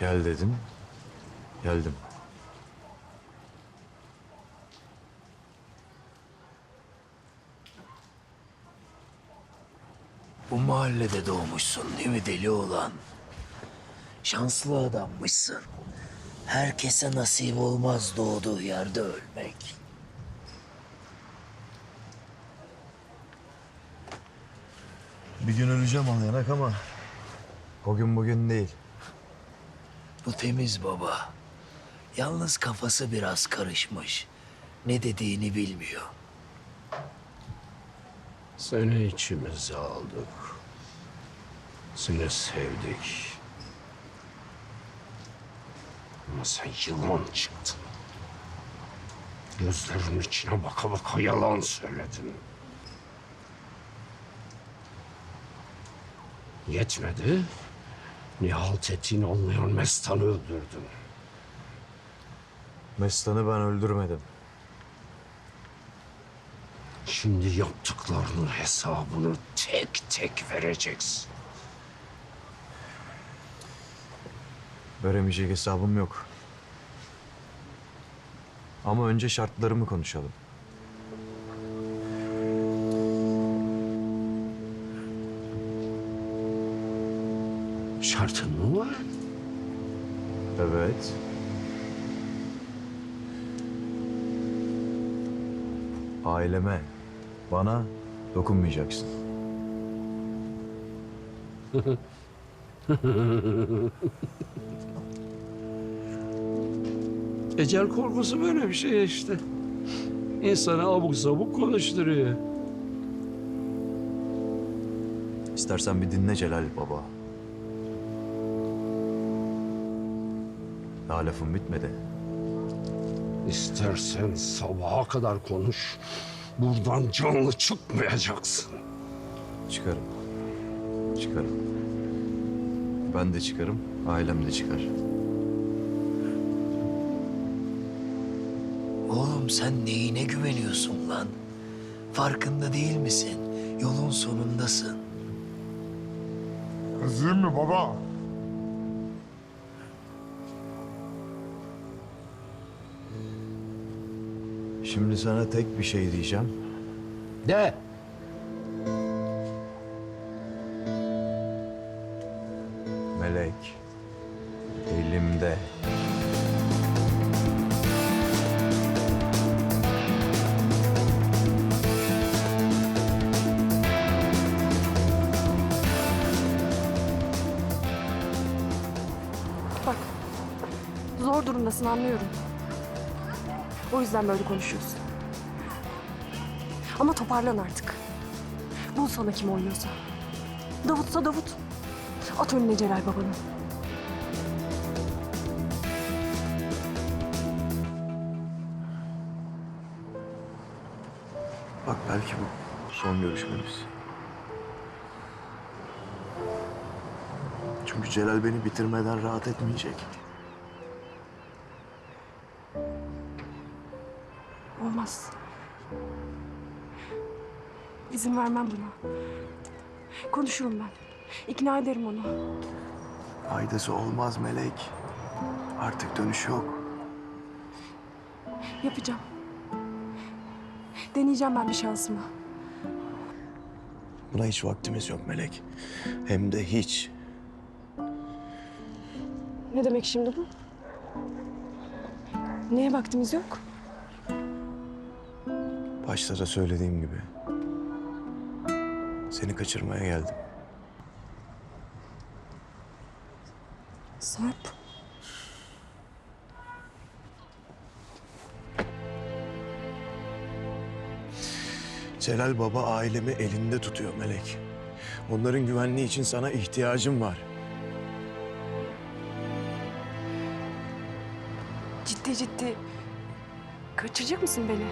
Gel dedin. Geldim. Bu mahallede doğmuşsun değil mi deli olan? Şanslı adammışsın. Herkese nasip olmaz doğduğu yerde ölmek. Bir gün öleceğim anlayanak ama o gün bugün değil. Bu temiz baba. Yalnız kafası biraz karışmış. Ne dediğini bilmiyor. Seni içimize aldık. Seni sevdik. Ama sen yılan çıktın. Gözlerinin içine baka baka yalan söyledin. Yetmedi. Nihal ettiğini olmayan Mestan'ı öldürdün. Mestan'ı ben öldürmedim. Şimdi yaptıklarının hesabını tek tek vereceksin. Veremeyecek hesabım yok. Ama önce şartlarımı konuşalım. Şartın mı var? Evet. Aileme, bana dokunmayacaksın. Ecel korkusu böyle bir şey işte. İnsanı abuk sabuk konuşturuyor. İstersen bir dinle Celal Baba. Daha lafım bitmedi. İstersen sabaha kadar konuş. Buradan canlı çıkmayacaksın. Çıkarım. Çıkarım. Ben de çıkarım, ailem de çıkar. Oğlum sen neyine güveniyorsun lan? Farkında değil misin? Yolun sonundasın. Kızayım mı baba? Şimdi sana tek bir şey diyeceğim. De. Melek. Elimde. Bak, zor durumdasın anlıyorum. O yüzden böyle konuşuyorsun. Ama toparlan artık. Bul sana kim oynuyorsa. Davutsa Davut. At önüne Celal babanı. Bak belki bu son görüşmemiz. Çünkü Celal beni bitirmeden rahat etmeyecek. Olmaz. İzin vermem buna. Konuşurum ben. İkna ederim onu. Faydası olmaz Melek. Artık dönüş yok. Yapacağım. Deneyeceğim ben bir şansımı. Buna hiç vaktimiz yok Melek. Hem de hiç. Ne demek şimdi bu? Neye vaktimiz yok? Başta da söylediğim gibi. Seni kaçırmaya geldim. Sarp. Celal Baba ailemi elinde tutuyor Melek. Onların güvenliği için sana ihtiyacım var. Ciddi ciddi kaçıracak mısın beni?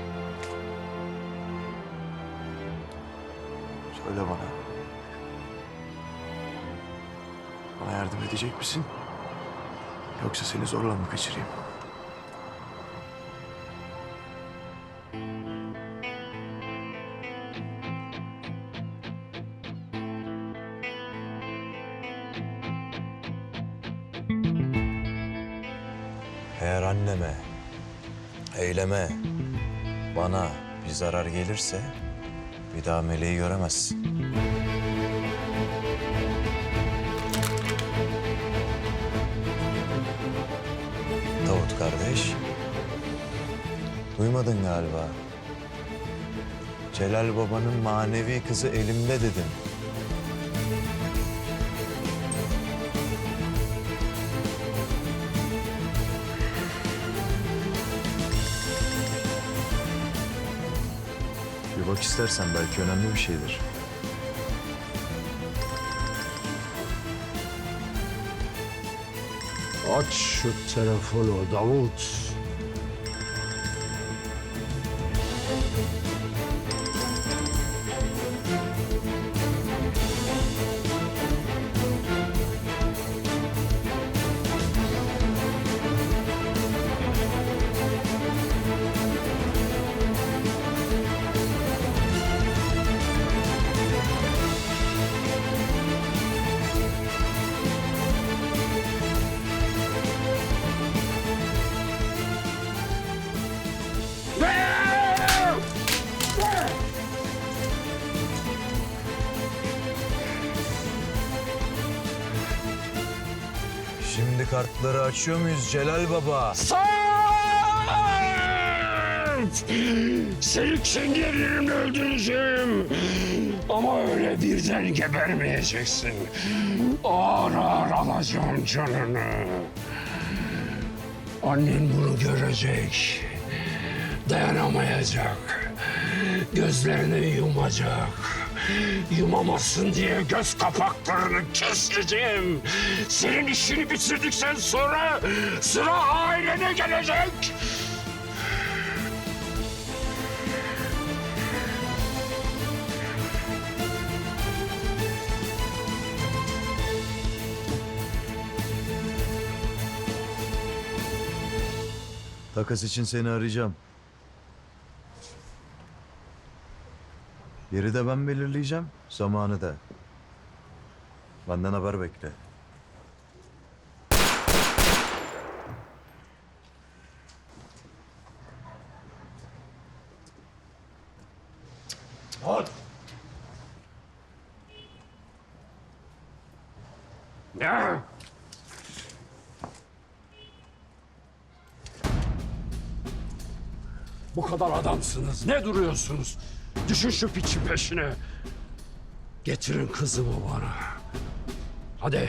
Söyle bana. Bana yardım edecek misin? Yoksa seni zorla mı kaçırayım? Eğer anneme, eyleme, bana bir zarar gelirse bir daha meleği göremezsin. Davut kardeş, duymadın galiba. Celal babanın manevi kızı elimde dedim. Bir bak istersen belki önemli bir şeydir. Aç şu telefonu Davut. Şimdi kartları açıyor muyuz Celal Baba? Sait! Seni kendi ellerimle öldüreceğim. Ama öyle birden gebermeyeceksin. Ağır ağır alacağım canını. Annen bunu görecek. Dayanamayacak. Gözlerini yumacak. Yumamazsın diye göz kapaklarını keseceğim. Senin işini bitirdikten sonra sıra ailene gelecek. Takas için seni arayacağım. Yeri de ben belirleyeceğim, zamanı da. Benden haber bekle. Ya. Bu kadar adamsınız. Ne duruyorsunuz? Düşün şu piçin peşine. Getirin kızımı bana. Hadi.